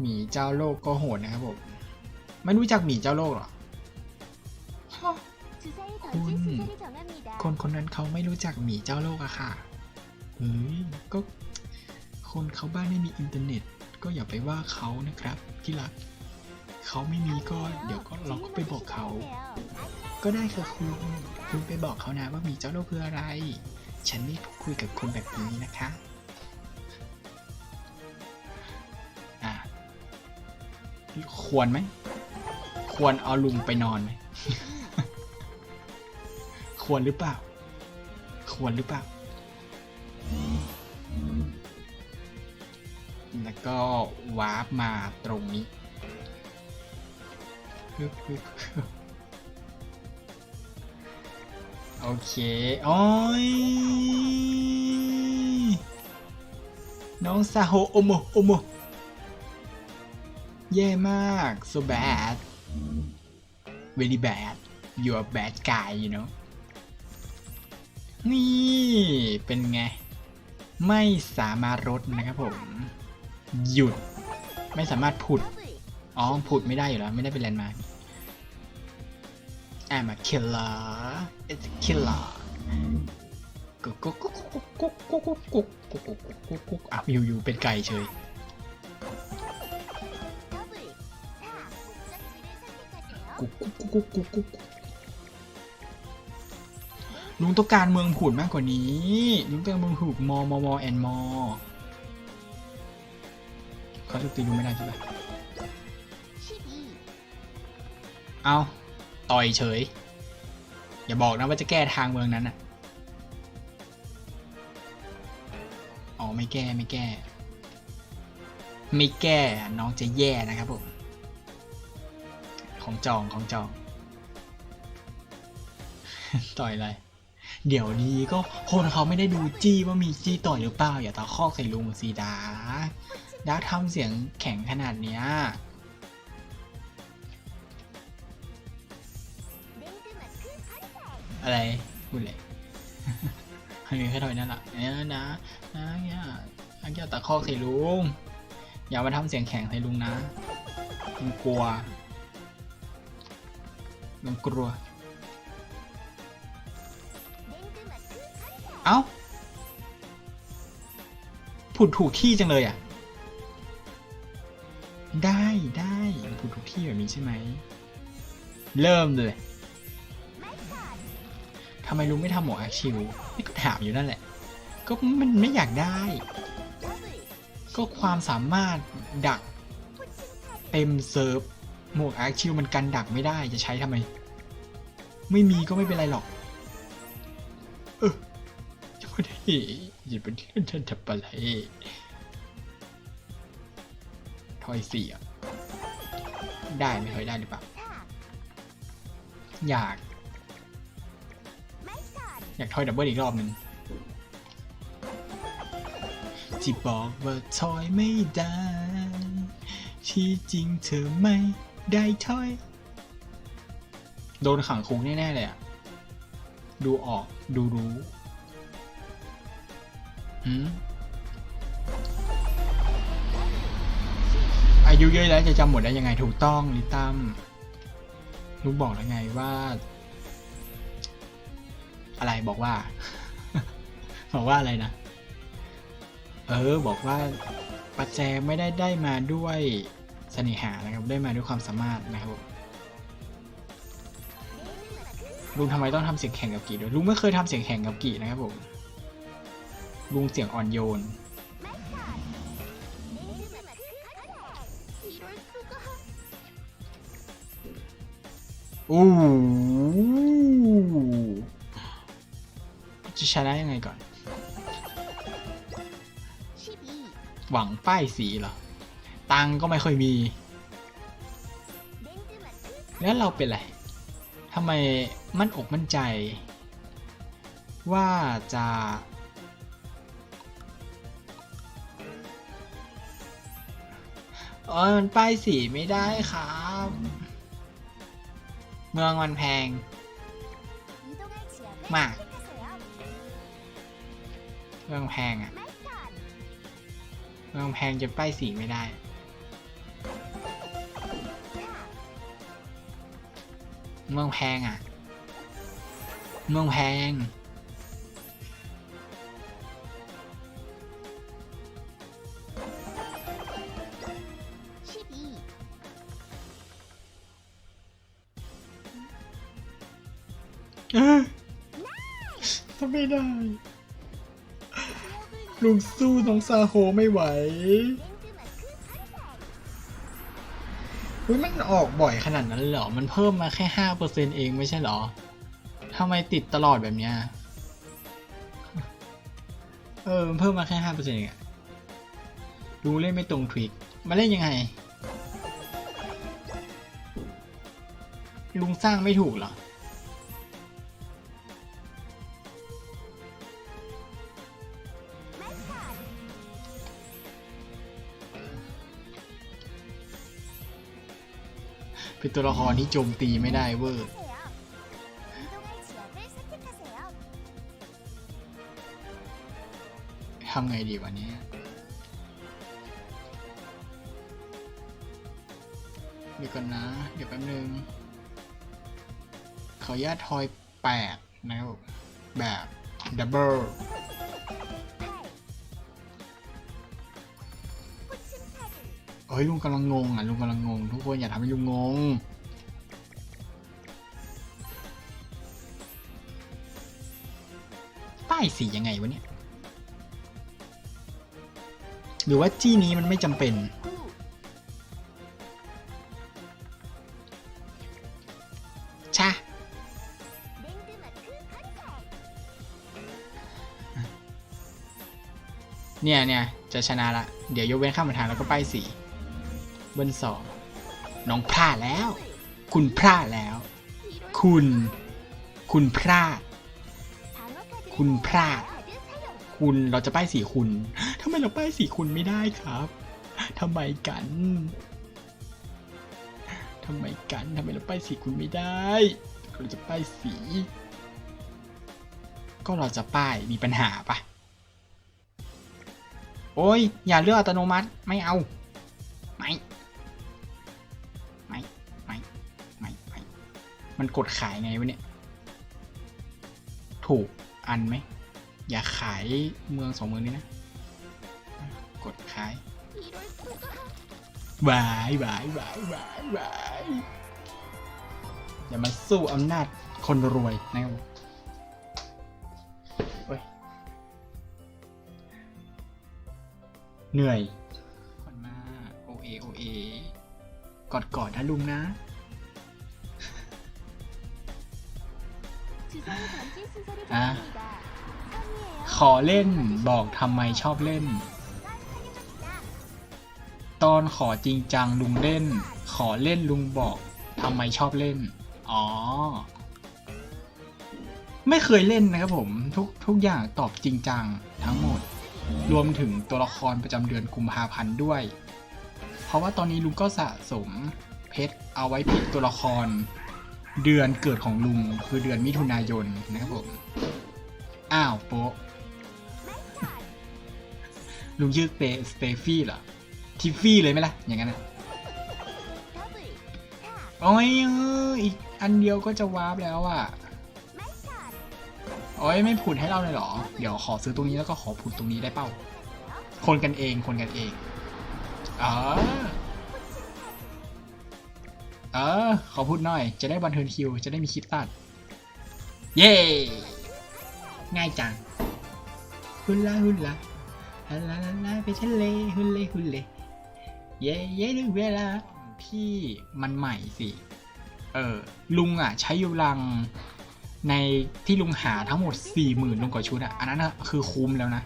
หมีเจ้าโลกก็โหดนะครับผมไม่รู้จักหมีเจ้าโลกหรอคุณคนคนนั้นเขาไม่รู้จักหมีเจ้าโลกอะค่ะเฮ้ยก็คนเขาบ้านไม่มีอินเทอร์เน็ต ก็อย่าไปว่าเขานะครับที่รักเขาไม่มีก็เดี๋ยวก็เราก็ไปบอกเขา ก็ได้ค่ะคุณคุณไปบอกเขานะว่าหมีเจ้าโลกคืออะไร ฉันไม่คุยกับคนแบบนี้นะคะ ควรไหม ควรเอาลุงไปนอนไหม ควรหรือเปล่า ควรหรือเปล่า แล้วก็วาร์ปมาตรงนี้โอเคโอ้ยน้องซาโฮโอโมโอโม แย่มาก so bad very bad you are bad guy you know นี่เป็นไง ไม่สามารถรดนะครับผม หยุด ไม่สามารถผุด.อ๋อ ผุดไม่ได้อยู่แล้ว ไม่ได้เป็นแลนด์มาร์ค I'm a killer it's a killer กุ๊กกุ๊กกุ๊กกุ๊กกุ๊กกุ๊กกุ๊กกุ๊กกุ๊กกุ๊กกุ๊กกุ๊กอะอยู่อยู่เป็นไก่เฉย กุ๊กกุ๊กกุ๊กลุงต้องการเมืองผุดมากกว่านี้ ลุงต้องการเมืองผุดมอมอมอแอนมอเขาจะตีลุงไม่ได้ใช่ปะ 12. เอาต่อยเฉย อย่าบอกนะว่าจะแก้ทางเมืองนั้นอะ อ๋อไม่แก้ไม่แก้ ไม่แก้น้องจะแย่นะครับผม ของจองของจอง ต่อยอะไร เดี๋ยวดีก็คนเขาไม่ได้ดูจี้ว่ามีจี้ต่อยหรือเปล่าอย่าตะคอกใส่ลุงสีดาดาทำเสียงแข็งขนาดเนี้ยอะไรพูดเลยให้มีแค่ถอยนั่นแหละเนี่ยนะนะเนี่ยอันเกี่ยวตะคอกใส่ลุง อย่ามาทำเสียงแข็งใส่ลุงนะลุงกลัวลุงกลัว เอ้าผุดถูกที่จังเลยอะ ได้ได้ผุดถูกที่แบบนี้ใช่ไหม เริ่มเลยทำไมลุงไม่ทำหมออาชิวนี่ก็ถามอยู่นั่นแหละ ก็มันไม่อยากได้ ก็ความสามารถดัก เต็มเซิร์ฟหมวกอาร์คิวมันกันดักไม่ได้จะใช้ทำไม ไม่มีก็ไม่เป็นไรหรอก จะไม่ได้อย่าเป็นท่านทับอะไรทอยสี่อะ ได้ไม่เคยได้หรือเปล่า อยาก.อยากทอยดับเบิลอีกรอบหนึ่งที่บอกว่าทอยไม่ได้ ที่จริงเธอไม่ได้ทอย โดนขังคุกแน่ ๆ เลยอะดูออกดูรู้ อายุเยอะแล้วจะจำหมดได้ยังไงถูกต้องลิตั้มลูกบอกแล้วไงว่า อะไรบอกว่า บอกว่าอะไรนะ เออ บอกว่าปัจแจไม่ได้ได้มาด้วยเสน่หานะครับได้มาด้วยความสามารถนะครับลุงทำไมต้องทำเสียงแข่งกับกีด้วยลุงไม่เคยทำเสียงแข่งกับกีนะครับผม ลุงเสียงอ่อนโยน อู้จะชนะยังไงก่อน หวังป้ายสีเหรอ ตังก็ไม่ค่อยมี แล้วเราเป็นไรทำไมมั่นอกมั่นใจ ว่าจะ โอ้ยมันป้ายสีไม่ได้ครับ เมืองมันแพง มากเมืองแพงอะเมืองแพงจะป้ายสีไม่ได้ เมืองแพงอะเมืองแพง ไม่ได้ ลุงสู้น้องซาโฮไม่ไหวอุ้ยมันออกบ่อยขนาดนั้นเหรอ มันเพิ่มมาแค่ห้าเปอร์เซ็นเองไม่ใช่เหรอทำไมติดตลอดแบบเนี้ย เออเพิ่มมาแค่ห้าเปอร์เซ็นต์เองดูเล่นไม่ตรงทริกมาเล่นยังไง ลุงสร้างไม่ถูกเหรอ เป็นตัวละครที่โจมตีไม่ได้เวอร์ทำไงดีวันนี้ เดี๋ยวก่อนนะ เดี๋ยวแป๊บนึง ขออนุญาตทอย 8 นะครับแบบดับเบิล เฮ้ยลุงกำลังงงอะลุงกำลังงง ทุกคนอย่าทำให้ลุงงง ป้ายสียังไงวะเนี่ย หรือว่าจี้นี้มันไม่จำเป็น ชะ เนี่ยเนี่ยจะชนะละ เดี๋ยวยกเว้นข้ามทางแล้วก็ป้ายสี่ บนสองน้องพลาดแล้ว คุณพลาดแล้ว คุณ คุณพลาด คุณพลาด คุณเราจะป้ายสีคุณทำไมเราป้ายสีคุณไม่ได้ครับทำไมกันทำไมกันทำไมเราป้ายสีคุณไม่ได้เราจะป้ายสี ก็เราจะป้ายมีปัญหาปะโอ้ยอย่าเลือกอัตโนมัติไม่เอา มันกดขายไงวะเนี่ย ถูกอันไหม อย่าขายเมืองสองเมืองนี้นะ กดขายบายบายบายบายบายอย่ามาสู้อำนาจคนรวยนะครับเหนื่อยคนมาโอเอโอเอกอดกอดนะลุงนะ อะขอเล่นบอกทำไมชอบเล่น ตอนขอจริงจังลุงเล่น ขอเล่นลุงบอกทำไมชอบเล่น อ๋อ ไม่เคยเล่นนะครับผมทุกทุกอย่างตอบจริงจังทั้งหมด รวมถึงตัวละครประจำเดือนกุมภาพันธ์ด้วย เพราะว่าตอนนี้ลุงก็สะสมเพชรเอาไว้ปิดตัวละคร เดือนเกิดของลุงคือเดือนมิถุนายนนะครับผม อ้าวโป๊ะลุงชื่อสเตฟี่เหรอทิฟฟี่เลยไหมล่ะ อย่างนั้นโอ้ยอีกอันเดียวก็จะวาร์ปแล้วอะโอ้ยไม่ผุดให้เราเลยเหรอ เดี๋ยวขอซื้อตรงนี้แล้วก็ขอผุดตรงนี้ได้เป้า คนกันเองคนกันเองอ๋อ เออ ขอพูดหน่อย จะได้บันเทิงคิว จะได้มีคลิปตัด เย้ ง่ายจังฮุลลาฮุลลาฮาลาลาลาไปทะเลฮุลเลฮุลเล เย้เย้ถึงเวลาที่มันใหม่สิ เออ ลุงอะ ใช้ยูรังในที่ลุงหาทั้งหมดสี่หมื่นลุงกว่าชุดอะ อันนั้นอะคือคุ้มแล้วนะ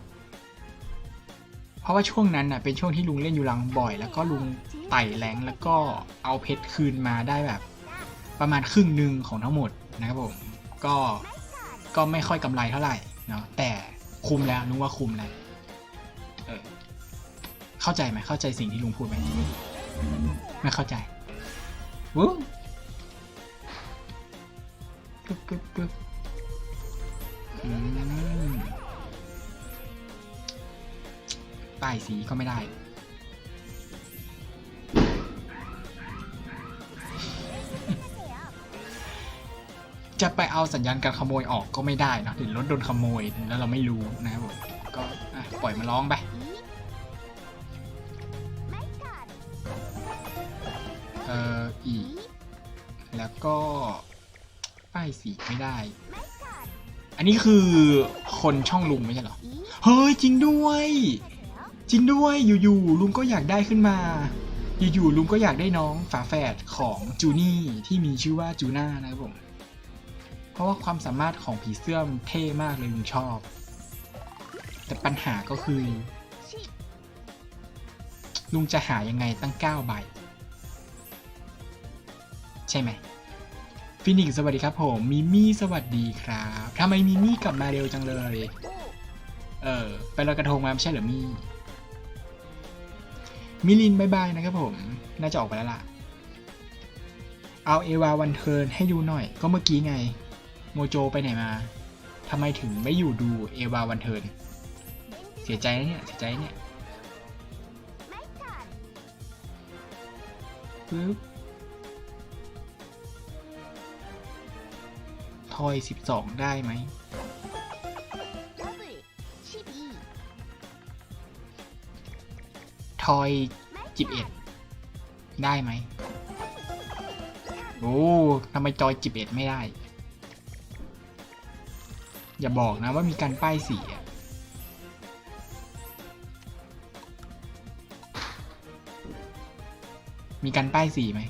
เพราะว่าช่วงนั้นอะเป็นช่วงที่ลุงเล่นยูรังบ่อย แล้วก็ลุงไต่แรงแล้วก็เอาเพชรคืนมาได้แบบ ประมาณครึ่งหนึ่งของทั้งหมดนะครับผมก็ก็ไม่ค่อยกำไรเท่าไหร่เนาะแต่คุมแล้วลุงว่าคุมแล้วเออเข้าใจไหมเข้าใจสิ่งที่ลุงพูดไหมไม่เข้าใจวู้ปึ๊บปึ๊บปึ๊บอืม ป้สีก็ไม่ได้จะไปเอาสัญญาณการขโมยออกก็ไม่ได้นะถึงรถโดนขโมยแล้วเราไม่รู้นะครับผมก็ปล่อยมันร้องไปเอออีก แล้วก็ป้ายสีไม่ได้ อันนี้คือคนช่องลุงไม่ใช่หรอ เฮ้ย จริงด้วย จริงด้วยอยู่ๆลุงก็อยากได้ขึ้นมา อยู่ๆลุงก็อยากได้น้องฝาแฝดของจูนี่ที่มีชื่อว่าจูน่านะครับผมเพราะว่าความสามารถของผีเสื้อมเท่มากเลยลุงชอบ แต่ปัญหาก็คือ ลุงจะหายังไงตั้ง9ใบใช่ไหมฟินิกสวัสดีครับผมมิมี่สวัสดีครับทำไมมิมี่กลับมาเร็วจังเลย เออไปลอยกระทงมาไม่ใช่เหรอมี่ มิลินบายบายนะครับผม น่าจะออกไปแล้วล่ะ เอาเอวาวันเทิร์นให้ดูหน่อย ก็เมื่อกี้ไง โมโจไปไหนมาทำไมถึงไม่อยู่ดูเอวาวันเทิร์นเสียใจนะเนี่ย เสียใจเนี่ยปึ๊บทอย 12 ได้ไหม ทอย11ได้ไหมโอ้ทำไมจอย11ไม่ได้ อย่าบอกนะว่ามีการป้ายสีมีการป้ายสีไหม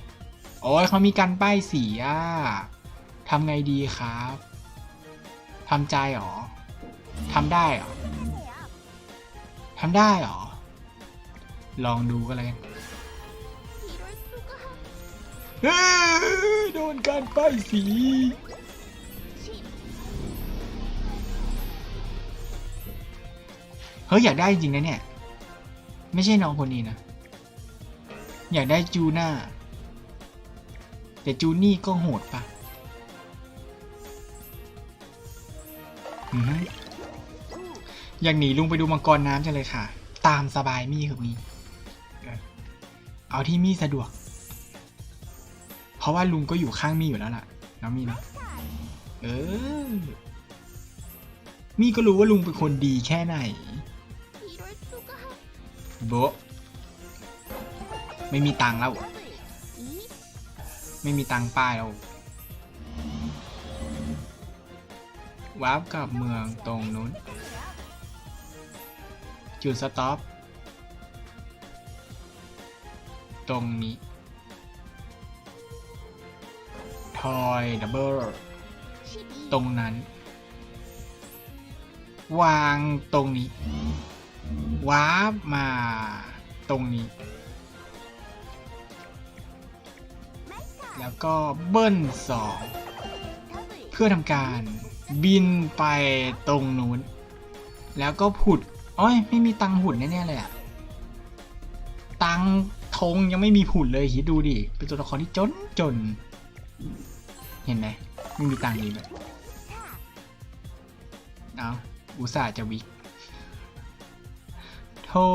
โอ้ยเขามีการป้ายสีอะทำไงดีครับทำใจหรอทำได้หรอทำได้หรอ ลองดูก็แล้วกันโดนการป้ายสีเฮ้ยอยากได้จริงนะเนี่ย ไม่ใช่น้องคนนี้นะ อยากได้จูน่า แต่จูนี่ก็โหดปะอยากหนีลุงไปดูมังกรน้ำจังเลยค่ะ ตามสบายมี่ครับมี่ เอาที่มี่สะดวก เพราะว่าลุงก็อยู่ข้างมี่อยู่แล้วล่ะน้องมี่นะเออมี่ก็รู้ว่าลุงเป็นคนดีแค่ไหนโบไม่มีตังแล้ว ไม่มีตังป้ายแล้ววาร์ปกับเมืองตรงนู้นจุดสต็อป ตรงนี้ทอยดับเบิลตรงนั้น วางตรงนี้วาร์ปมาตรงนี้ แล้วก็เบิ้ลสองเพื่อทำการบินไปตรงนู้น แล้วก็ผุดอ้อยไม่มีตังหุ่นแน่ๆเลยอะตัง ธงยังไม่มีผุดเลยคิดดูดิ เป็นตัวละครที่จนจน เห็นไหมไม่มีตังค์เลยแบบเอาอุตส่าห์จะวิกโธ่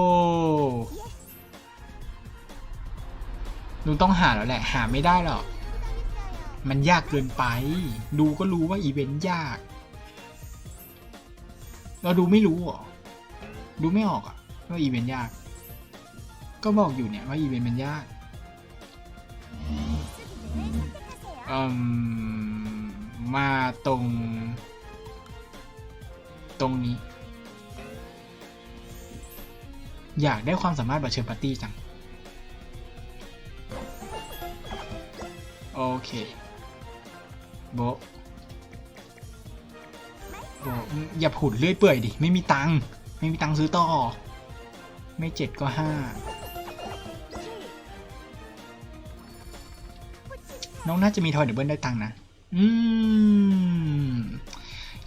ลุงต้องหาแล้วแหละ หาไม่ได้หรอก มันยากเกินไป ดูก็รู้ว่าอีเวนต์ยาก เราดูไม่รู้หรอ ดูไม่ออกอะว่าอีเวนต์ยาก ก็บอกอยู่เนี่ยว่าอีเวนต์มันยากอืมมาตรง ตรงนี้ อยากได้ความสามารถบัตเชิญปาร์ตี้จัง โอเค โบโบอย่าผุดเลื่อยเปื่อยดิ ไม่มีตัง ไม่มีตังซื้อต่อ ไม่เจ็ดก็ห้า น้องน่าจะมีทอยเดบเบิลได้ตังนะ อืม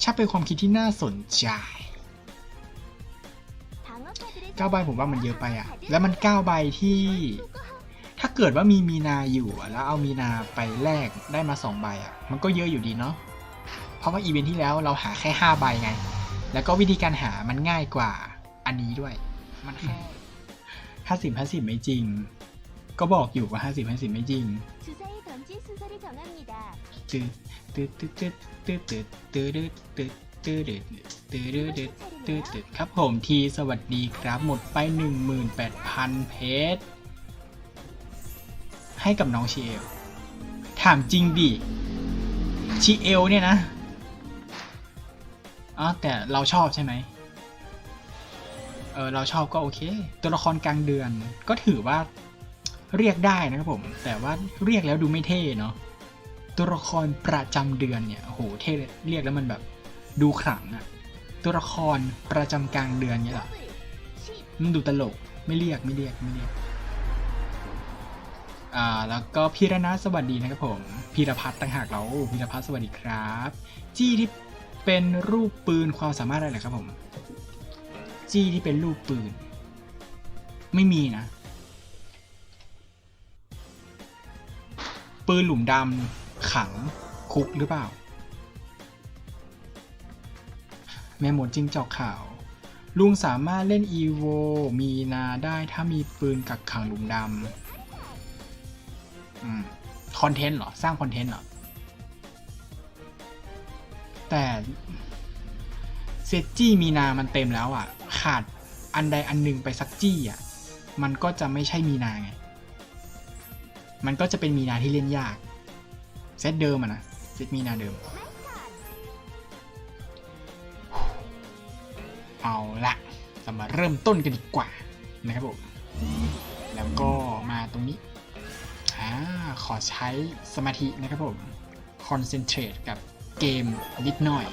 ช่างเป็นความคิดที่น่าสนใจเก้าใบผมว่ามันเยอะไปอะแล้วมันเก้าใบที่ ถ้าเกิดว่ามีมีนาอยู่แล้วเอามีนาไปแลกได้มาสองใบอะมันก็เยอะอยู่ดีเนาะเพราะว่าอีเวนท์ที่แล้วเราหาแค่ห้าใบไง แล้วก็วิธีการหามันง่ายกว่าอันนี้ด้วย มันแค่ห้าสิบห้าสิบไม่จริง ก็บอกอยู่ว่าห้าสิบห้าสิบไม่จริงตืดตืดตืดตืดตืดตืดตืดตืดตืดตืดตืดตืดตืดครับผมทีสวัสดีครับหมดไปหนึ่งหมื่นแปดพันเพจให้กับน้องชีเอลถามจริงดิชีเอลเนี่ยนะอ๋อแต่เราชอบใช่ไหมเออเราชอบก็โอเค ตัวละครกลางเดือนก็ถือว่า เรียกได้นะครับผม แต่ว่าเรียกแล้วดูไม่เท่เนาะตัวละครประจำเดือนเนี่ยโหเท่เรียกแล้วมันแบบดูขลังอะตัวละครประจำกลางเดือนเนี่ยแหละมันดูตลกไม่เรียกไม่เรียกไม่เรียกอ่าแล้วก็พีรนัทสวัสดีนะครับผมพีรพัฒน์ต่างหากเราพีรพัฒน์สวัสดีครับ จี้ที่เป็นรูปปืนความสามารถอะไรเหรอครับผม จี้ที่เป็นรูปปืน ไม่มีนะ ปืนหลุมดำขังคุกหรือเปล่า แม่หมดจริงจอกข่าว ลุงสามารถเล่นอีโวมีนาได้ถ้ามีปืนกักขังหลุมดำคอนเทนต์เหรอ สร้างคอนเทนต์เหรอ แต่เซจี้มีนามันเต็มแล้วอะ ขาดอันใดอันหนึ่งไปสักจี้อะ มันก็จะไม่ใช่มีนาไง มันก็จะเป็นมีนาที่เล่นยาก เซตเดิมอะนะ เซตมีนาเดิม เอาละเรามาเริ่มต้นกันดีกว่านะครับผม แล้วก็มาตรงนี้อ่าขอใช้สมาธินะครับผม คอนเซนเทรตกับเกมนิดหน่อย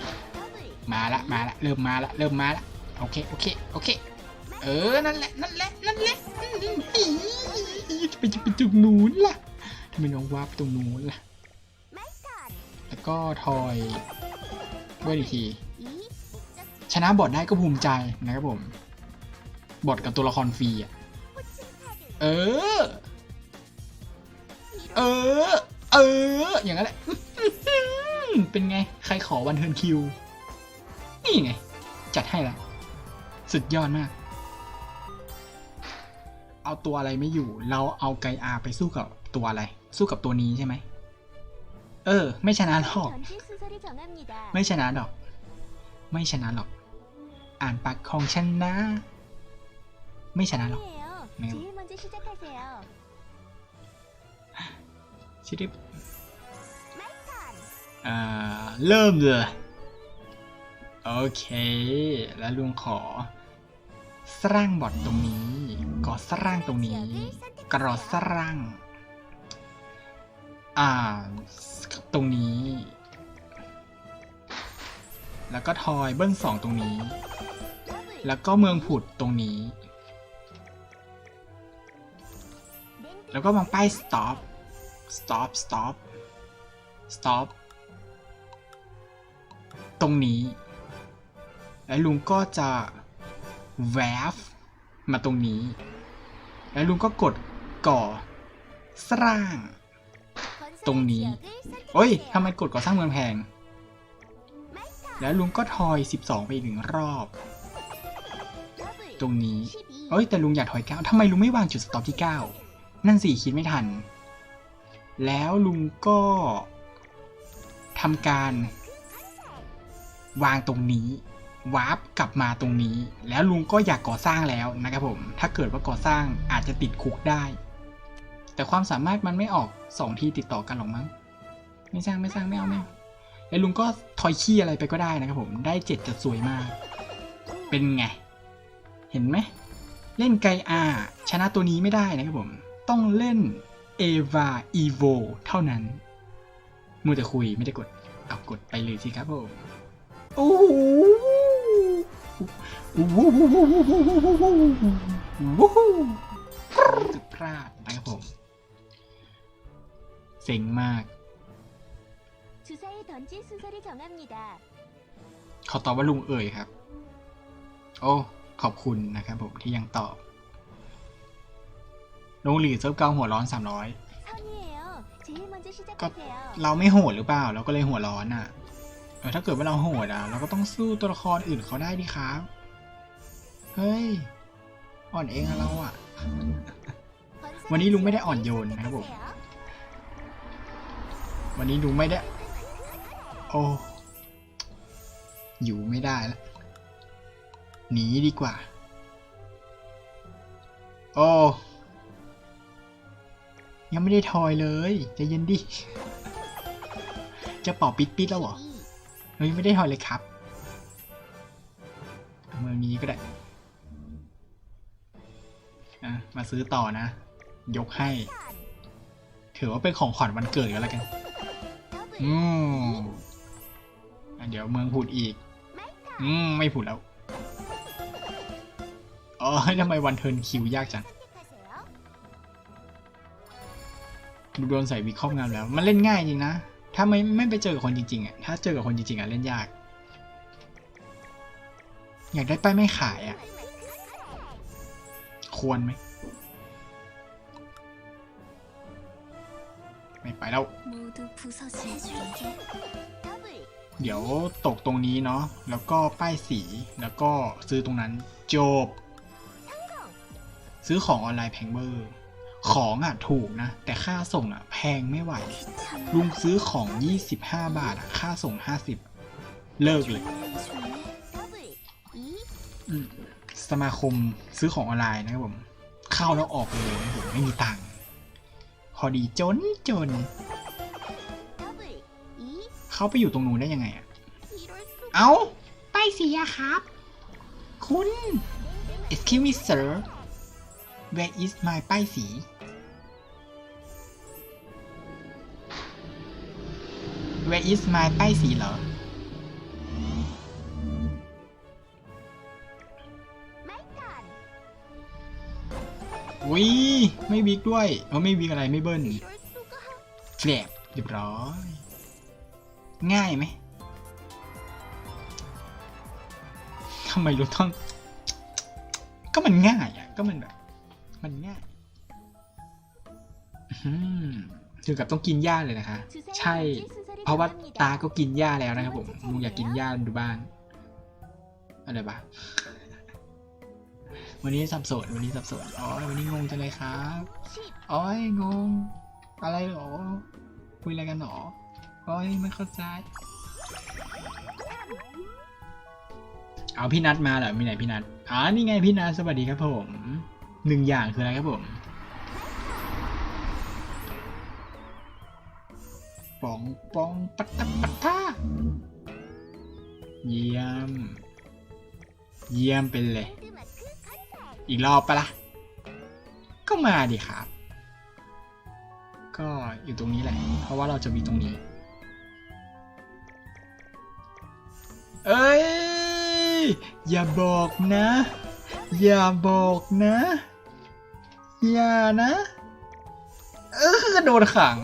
มาละ มาละ เริ่มมาละ เริ่มมาละ โอเค โอเค โอเค เออ นั่นแหละ นั่นแหละ นั่นแหละจะไปจะไปจุกนู้นล่ะทำไมน้องวาร์ปตรงนู้นล่ะ แล้วก็ทอยเว้ยอีกที ชนะบอดได้ก็ภูมิใจนะครับผม บอดกับตัวละครฟรีอะ เออ เออ เออ อย่างนั้นแหละ เป็นไง ใครขอวันเทิร์นคิว นี่ไง จัดให้ละ สุดยอดมาก เอาตัวอะไรไม่อยู่ เราเอาไกอาไปสู้กับตัวอะไร สู้กับตัวนี้ใช่ไหม เออ ไม่ชนะหรอก ไม่ชนะหรอก ไม่ชนะหรอก อ่านปากของฉันนะ ไม่ชนะหรอกไม่ชิริปเอ่อ เริ่มเลย โอเค แล้วลุงขอ สร้างบอดตรงนี้ ก่อสร้างตรงนี้กรอสร้างอ่า ตรงนี้ แล้วก็ทอยเบิ้ลสองตรงนี้ แล้วก็เมืองผุดตรงนี้ แล้วก็มองป้าย stop stop stop stop ตรงนี้ แล้วลุงก็จะ w a v มาตรงนี้ แล้วลุงก็กดก่อสร้าง ตรงนี้ โอ้ยทำไมกดก่อสร้างเมืองแพง แล้วลุงก็ทอย 12 ไปอีกหนึ่งรอบ ตรงนี้เอ้ยแต่ลุงอยากถอยเก้าทำไมลุงไม่วางจุดสต็อปที่ 9 นั่นสิคิดไม่ทัน แล้วลุงก็ทำการ วางตรงนี้ วาร์ปกลับมาตรงนี้ แล้วลุงก็อยากก่อสร้างแล้วนะครับผม ถ้าเกิดว่าก่อสร้างอาจจะติดคุกได้ แต่ความสามารถมันไม่ออกสองทีติดต่อกันหรอกมั้ง ไม่สร้างไม่สร้างไม่เอาไม่เอาแล้วลุงก็ทอยขี้อะไรไปก็ได้นะครับผม ได้เจ็ดจะสวยมาก เป็นไง เห็นไหม เล่นไกอาชนะตัวนี้ไม่ได้นะครับผม ต้องเล่นเอวาอีโวเท่านั้นมัวแต่คุยไม่ได้กด เอากดไปเลยสิครับผม โอ้ รู้สึกพลาดนะครับผม เซ็งมาก ขอตอบว่าลุงเอ๋ยครับ โอ้ ขอบคุณนะครับผมที่ยังตอบลุงหลีเซิร์ฟเกาหัวร้อนสามร้อยก็เราไม่โหดหรือเปล่า เราก็เลยหัวร้อนอะถ้าเกิดว่าเราโหดอะ เราก็ต้องสู้ตัวละครอื่นเขาได้ดิครับ เฮ้ย อ่อนเองอะเราอะวันนี้ลุงไม่ได้อ่อนโยนนะครับผม วันนี้ลุงไม่ได้ โอ้ อยู่ไม่ได้แล้วหนีดีกว่า โอ้ ยังไม่ได้ทอยเลยจะเย็นดิ จะเป่าปิดปิดแล้วเหรอ เฮ้ยไม่ได้ทอยเลยครับ เมืองนี้ก็ได้ อะมาซื้อต่อนะ ยกให้ ถือว่าเป็นของขวัญวันเกิดกันแล้วกัน อืมอเดี๋ยวเมืองผุดอีก อืม ไม่ผุดแล้วอ๋อทำไมวันเทินคิวยากจังดูโดนใส่วิครอบงำแล้ว มันเล่นง่ายจริงนะ ถ้าไม่ไม่ไปเจอกับคนจริงๆอะ ถ้าเจอกับคนจริงๆอะเล่นยาก อยากได้ป้ายไม่ขายอะ ควรไหมไม่ไปแล้ว เดี๋ยวตกตรงนี้เนาะแล้วก็ป้ายสีแล้วก็ซื้อตรงนั้นจบ ซื้อของออนไลน์แพงเบอร์ ของอะถูกนะ แต่ค่าส่งอะแพงไม่ไหว ลุงซื้อของ 25 บาทอะค่าส่ง 50 เลิกเลย สมาคมซื้อของออนไลน์นะครับผมเข้าแล้วออกเลยนะผมไม่มีตังค์พอดีจนจน เขาไปอยู่ตรงนู้นได้ยังไงอะเอาไป้ายสีอะครับ คุณ excuse me sir where is my ป้ายสี where is my ป้ายสีเหรอ วิไม่วิกด้วยเออไม่วิกอะไรไม่เบิ้ลแฝลบเรียบร้อย ง่ายไหมทำไมรู้ต้อง ก็มันง่ายอะ ก็มันแบบ มันง่ายอื้อหือถึงกับต้องกินหญ้าเลยนะคะ ใช่ เพราะว่าตาก็กินหญ้าแล้วนะครับผมมึงอยากกินหญ้าดูบ้างอะไรบ้า วันนี้สับสนวันนี้สับสนอ๋อวันนี้งงจังเลยครับอ๋องง อะไรหรอ คุยอะไรกันหรออ๋อยไม่เข้าใจเอาพี่นัดมาเหรอมีไหนพี่นัดอ๋อนี่ไงพี่นัดสวัสดีครับผมหนึ่งอย่างคืออะไรครับผมปองปองปัตตะปัตตาเยี่ยม เยี่ยมเป็นเลย อีกรอบปะละ่ะ ก็มาดิครับ ก็อยู่ตรงนี้แหละ เพราะว่าเราจะมีตรงนี้ เอ้ย อย่าบอกนะ อย่าบอกนะ อย่านะ เออโดนขัง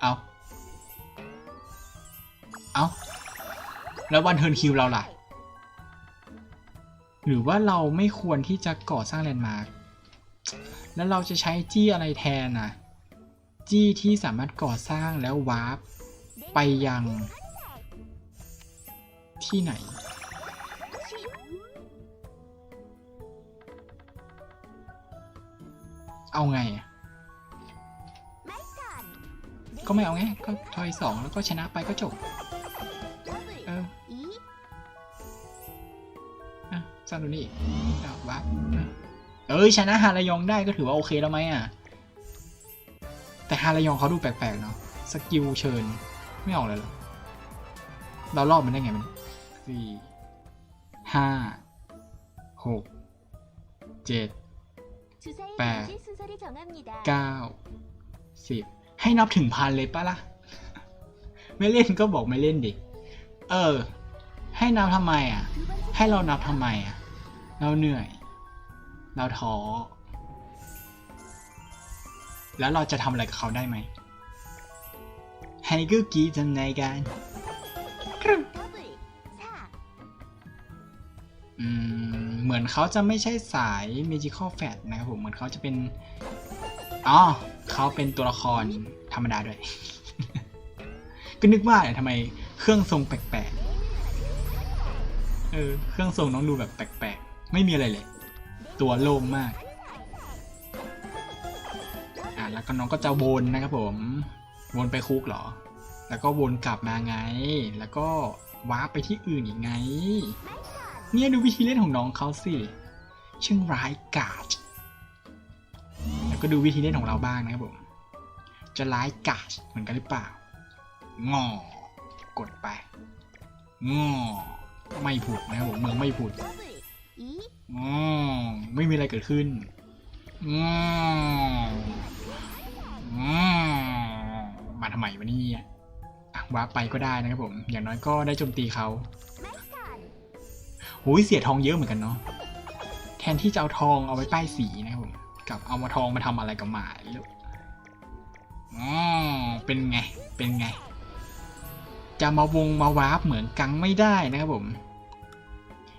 เอาเอาแล้ววันเทิร์นคิวเราล่ะ หรือว่าเราไม่ควรที่จะก่อสร้างแลนด์มาร์คแล้วเราจะใช้จี้อะไรแทนนะจี้ที่สามารถก่อสร้างแล้ววาร์ปไปยัง ที่ไหน เอาไง ก็ไม่เอาไง ก็ทอยสองแล้วก็ชนะไปก็จบ อะสร้างดูนี่อะวัดอะเอ้ยชนะฮาระยองได้ก็ถือว่าโอเคแล้วไหมอะ แต่ฮาระยองเขาดูแปลกๆเนาะสกิลเชิญไม่ออกเลยเหรอเรารอบมันได้ไงมันสี่ห้าหกเจ็ด 빠. เก้าสิบให้นับถึงพันเลยปะล่ะ ไม่เล่นก็บอกไม่เล่นดิ เออ ให้นับทำไมอะ ให้เรานับทำไมอะ เราเหนื่อย เราท้อ แล้วเราจะทำอะไรกับเขาได้ไหมให้กูกีทำในกันกรึ๊บอืมเหมือนเขาจะไม่ใช่สาย Magical f a t นะครับผม เหมือนเขาจะเป็น อ๋อ เขาเป็นตัวละครธรรมดาด้วย ก็นึกว่าเนี่ยทำไมเครื่องทรงแปลกๆ เออ เครื่องทรงน้องดูแบบแปลกๆ ไม่มีอะไรเลย ตัวโล่งมาก อะแล้วก็น้องก็จะวนนะครับผม วนไปคุกเหรอ แล้วก็วนกลับมาไง แล้วก็วาร์ปไปที่อื่นอีกไง เนี่ยดูวิธีเล่นของน้องเขาสิช่างร้ายกาจ แล้วก็ดูวิธีเล่นของเราบ้างนะครับผม จะร้ายกาจเหมือนกันหรือเปล่า งอ กดไป งอ ไม่ผุดนะครับผมเมืองไม่ผุดอ๋อไม่มีอะไรเกิดขึ้นอ๋อมาทำไมวะนี่วาร์ปไปก็ได้นะครับผม อย่างน้อยก็ได้โจมตีเขาหูยเสียทองเยอะเหมือนกันเนาะแทนที่จะเอาทองเอาไว้ป้ายสีนะครับผมกับเอามาทองมาทำอะไรกับหมาลูกอ๋อเป็นไง เป็นไง จะมาวงมาวาร์ปเหมือนกังไม่ได้นะครับผม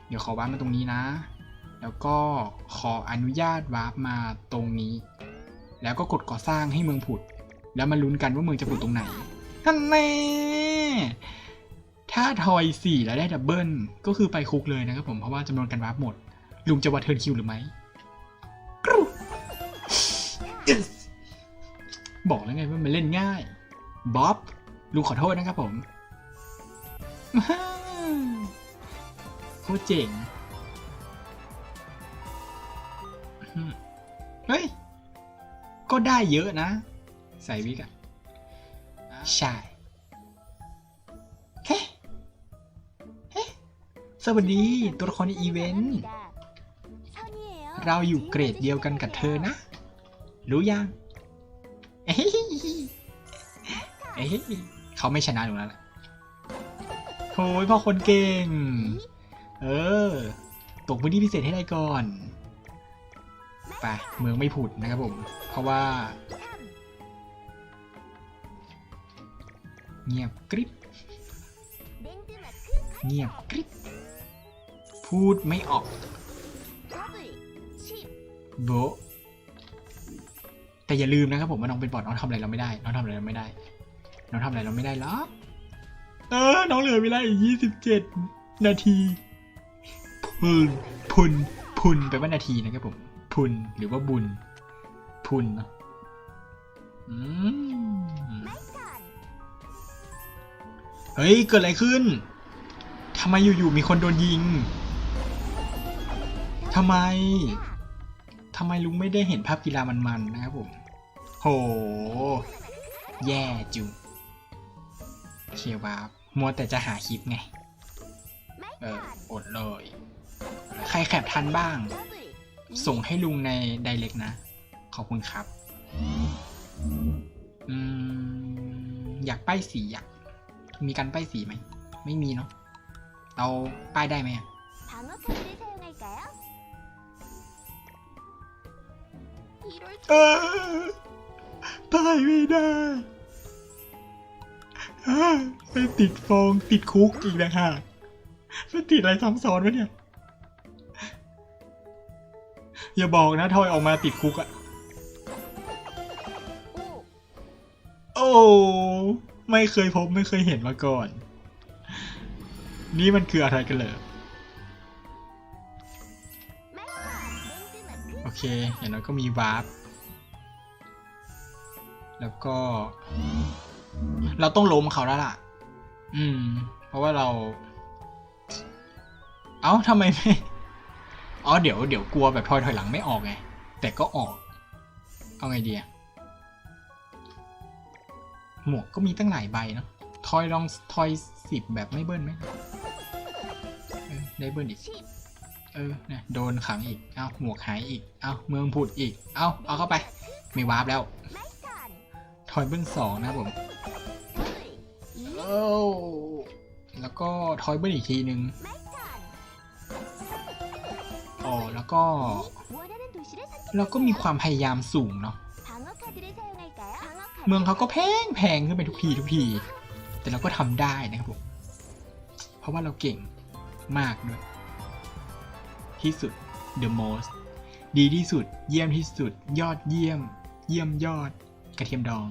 เดี๋ยวขอวาร์ปมาตรงนี้นะ แล้วก็ขออนุญาตวาร์ปมาตรงนี้ แล้วก็กดก่อสร้างให้เมืองผุด แล้วมาลุ้นกันว่าเมืองจะผุดตรงไหนนั่นแน่ถ้าทอยสี่แล้วได้ดับเบิลก็คือไปคุกเลยนะครับผมเพราะว่าจำนวนการวาร์ปหมด ลุงจะวัดเทิร์นคิวหรือไม่บอกแล้วไงว่ามันเล่นง่ายบ๊อบลุงขอโทษนะครับผม โคตรเจ๋งเฮ้ย ก็ได้เยอะนะ ใส่วิกอะใช่เฮ้สวัสดี ตัวละครในอีเวนต์ เราอยู่เกรดเดียวกันกับเธอนะ รู้ยัง เอ้ยเขาไม่ชนะหนูแล้วะ โอ้ยพ่อคนเก่ง เออ ตกพื้นที่พิเศษให้ได้ก่อน ไป เมืองไม่ผุดนะครับผม เพราะว่า เงียบกริบ เงียบกริบ พูดไม่ออก โบ แต่อย่าลืมนะครับผมว่าน้องเป็นบอดน้องทำอะไรเราไม่ได้ น้องทำอะไรเราไม่ได้ น้องทำอะไรเราไม่ได้หรอก เออ น้องเหลือเวลาอีกยี่สิบเจ็ดนาที พุน พุน พุนแปลว่านาทีนะครับผม พุนหรือว่าบุญ พุนเนาะเฮ้ย เกิดอะไรขึ้น ทำไมอยู่ๆมีคนโดนยิง ทำไม ทำไมลุงไม่ได้เห็นภาพกีฬามันๆนะครับผม โห แย่จุงเคียวบ มัวแต่จะหาคลิปไง เอออดเลย ใครแคปทันบ้าง ส่งให้ลุงในไดเล็กนะ ขอบคุณครับ อืม อยากป้ายสีอยาก มีการป้ายสีไหม ไม่มีเนาะ เราป้ายได้ไหมอ่ป้ายไม่ได้ ไปติดฟองติดคุกอีกนะฮะไปติดอะไรซ้ำซ้อนวะเนี่ย อย่าบอกนะทอยออกมาติดคุกอะโอ้ ไม่เคยพบไม่เคยเห็นมาก่อน นี่มันคืออะไรกันเหรอโอเค อย่างน้อยก็มีวาร์ปแล้วก็ เราต้องล้มเขาแล้วล่ะ อืม เพราะว่าเรา เอ้าทำไมไม่อ๋อเดี๋ยวเดี๋ยวกลัวแบบพอยถอยหลังไม่ออกไง แต่ก็ออก เอาไงดีอะหมวกก็มีตั้งหลายใบเนาะทอยลองทอยสิบแบบไม่เบิ้ลไหมได้เบิ้ลอีกเออนะโดนขังอีก เอาหมวกหายอีก เอาเมืองผุดอีก เอาเอาเข้าไป ไม่วาร์ปแล้ว ถอยเบิ้ลสองนะผม แล้วก็ทอยเบิร์อีกทีหนึ่งอ๋อแล้วก็ แล้วก็มีความพยายามสูงเนาะ เมืองเขาก็แพงแพงขึ้นไปทุกทีทุกที แต่เราก็ทำได้นะครับผม เพราะว่าเราเก่งมากด้วย ที่สุด the most ดีที่สุด เยี่ยมที่สุด ยอดเยี่ยม เยี่ยมยอด กระเทียมดอง